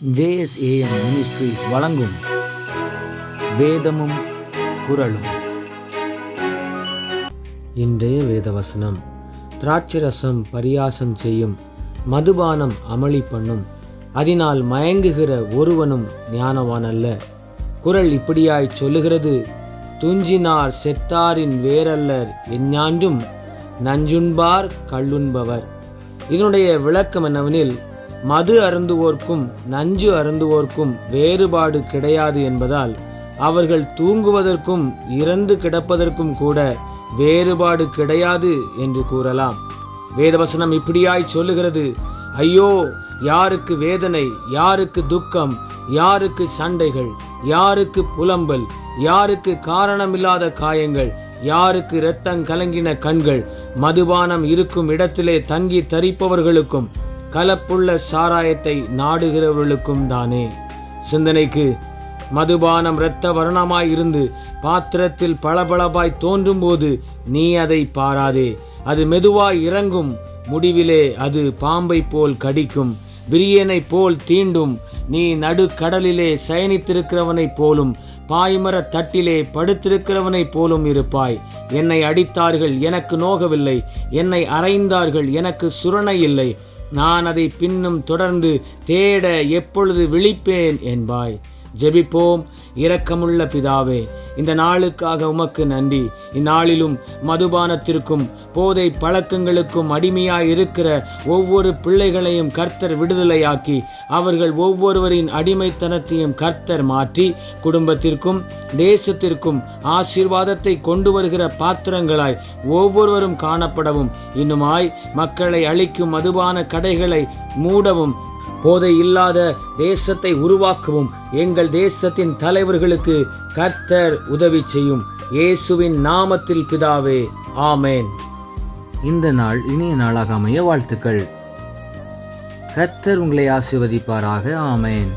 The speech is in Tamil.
ஜேஎஸ்ஏஎம் மினிஸ்ட்ரிஸ் வழங்கும் வேதமும் குரலும் இன்றைய வேதவசனம் திராட்சரசம் பரியாசம் செய்யும் மதுபானம் அமளி பண்ணும் அதனால் மயங்குகிற ஒருவனும் ஞானவான் அல்ல குரல் இப்படியாய் சொல்லுகிறது துஞ்சினார் செத்தாரின் வேரல்லர் எஞ்ஞான்றும் நஞ்சுண்பார் கள்ளுண்பவர். இதனுடைய விளக்கம் என்னவெனில் மது அருந்துவோர்க்கும் நஞ்சு அருந்துவோர்க்கும் வேறுபாடு கிடையாது என்பதால் அவர்கள் தூங்குவதற்கும் இறந்து கிடப்பதற்கும் கூட வேறுபாடு கிடையாது என்று கூறலாம். வேதவசனம் இப்படியாய் சொல்லுகிறது. ஐயோ யாருக்கு வேதனை யாருக்கு துக்கம் யாருக்கு சண்டைகள் யாருக்கு புலம்பல் யாருக்கு காரணமில்லாத காயங்கள் யாருக்கு இரத்தம் கலங்கின கண்கள் மதுபானம் இருக்கும் இடத்திலே தங்கி தரிப்பவர்களுக்கும் கலப்புள்ள சாராயத்தை நாடுகிறவர்களுக்கும் தானே. சிந்தனைக்கு மதுபானம் இரத்த வர்ணமாய் இருந்து பாத்திரத்தில் பளபளப்பாய் தோன்றும் போது நீ அதை பாராதே. அது மெதுவாய் இறங்கும். முடிவிலே அது பாம்பை போல் கடிக்கும். பிரியனை போல் தீண்டும். நீ நடுக்கடலிலே சயனித்திருக்கிறவனைப் போலும் பாய்மர தட்டிலே படுத்திருக்கிறவனைப் போலும் இருப்பாய். என்னை அடித்தார்கள் எனக்கு நோகவில்லை. என்னை அறைந்தார்கள் எனக்கு சுரணை இல்லை. நான் அதை பின்னும் தொடர்ந்து தேட எப்பொழுது விழிப்பேன் என்பாய். ஜெபிப்போம். இரக்கமுள்ள பிதாவே இந்த நாளுக்காக உமக்கு நன்றி. இந்நாளிலும் மதுபானத்திற்கும் போதை பழக்கங்களுக்கும் அடிமையாய் இருக்கிற ஒவ்வொரு பிள்ளைகளையும் கர்த்தர் விடுதலையாக்கி அவர்கள் ஒவ்வொருவரின் அடிமைத்தனத்தையும் கர்த்தர் மாற்றி குடும்பத்திற்கும் தேசத்திற்கும் ஆசீர்வாதத்தை கொண்டு வருகிற பாத்திரங்களாய் ஒவ்வொருவரும் காணப்படவும். இன்னுமாய் மக்களை அழிக்கும் மதுபான கடைகளை மூடவும் போதை இல்லாத தேசத்தை உருவாக்கவும் எங்கள் தேசத்தின் தலைவர்களுக்கு கர்த்தர் உதவி செய்யும். இயேசுவின் நாமத்தில் பிதாவே ஆமேன். இந்த நாள் இனிய நாளாக அமைய வாழ்த்துக்கள். கர்த்தர் உங்களை ஆசிர்வதிப்பாராக ஆமேன்.